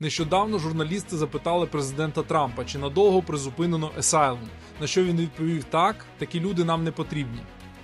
Нещодавно журналісти запитали президента Трампа, чи надовго призупинено Asylum, на що він відповів так, такі люди нам не потрібні.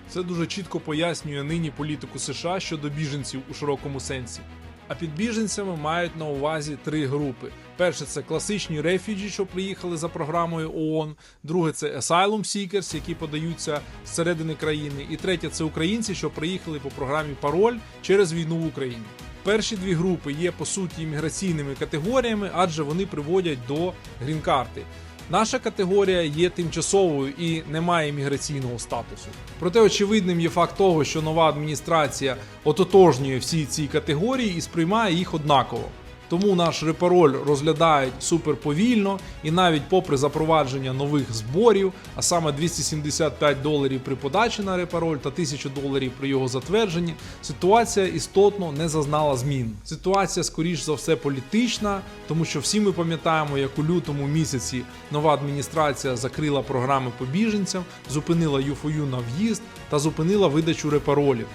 Це дуже чітко пояснює нині політику США щодо біженців у широкому сенсі. А під біженцями мають на увазі три групи: перше це класичні рефіджі, що приїхали за програмою ООН. Друге це Asylum Seekers, які подаються зсередини країни. І третє це українці, що приїхали по програмі Пароль через війну в Україні. Перші дві групи є по суті імміграційними категоріями, адже вони приводять до грін-карти. Наша категорія є тимчасовою і не має імміграційного статусу. Проте очевидним є факт того, що нова адміністрація ототожнює всі ці категорії і сприймає їх однаково. Тому наш репароль розглядають супер повільно, і навіть попри запровадження нових зборів, а саме 275 доларів при подачі на репароль та 1000 доларів при його затвердженні, ситуація істотно не зазнала змін. Ситуація, скоріш за все, політична, тому що всі ми пам'ятаємо, як у лютому місяці нова адміністрація закрила програми по біженцям, зупинила ЮФОЮ на в'їзд та зупинила видачу репаролів.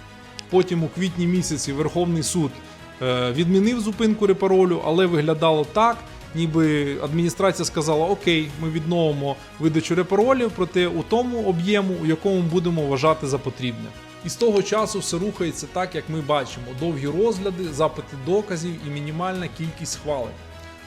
Потім у квітні місяці Верховний суд відмінив зупинку репаролю, але виглядало так, ніби адміністрація сказала: Окей, ми відновимо видачу репаролів, проте у тому об'єму, у якому будемо вважати за потрібне. І з того часу все рухається так, як ми бачимо: довгі розгляди, запити доказів і мінімальна кількість схвалень.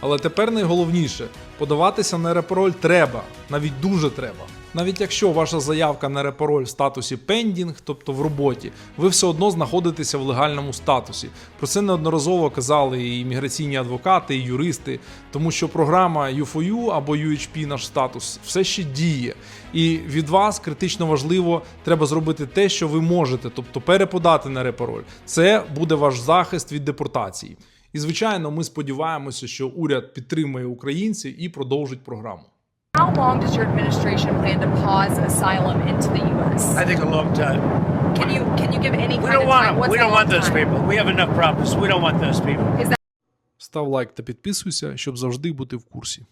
Але тепер найголовніше подаватися на репароль треба, навіть дуже треба. Навіть якщо ваша заявка на репароль в статусі пендінг, тобто в роботі, ви все одно знаходитеся в легальному статусі. Про це неодноразово казали і імміграційні адвокати, і юристи, тому що програма U4U або UHP наш статус все ще діє. І від вас критично важливо треба зробити те, що ви можете, тобто переподати на репароль. Це буде ваш захист від депортації. І звичайно, ми сподіваємося, що уряд підтримує українців і продовжить програму. How long does your administration plan to pause asylum into the U.S.? I think a long time. Can you can you give any We kind don't of want time? them. What's We don't want those people. We have enough problems. We don't want those people. Став лайк та підписуйся, щоб завжди бути в курсі.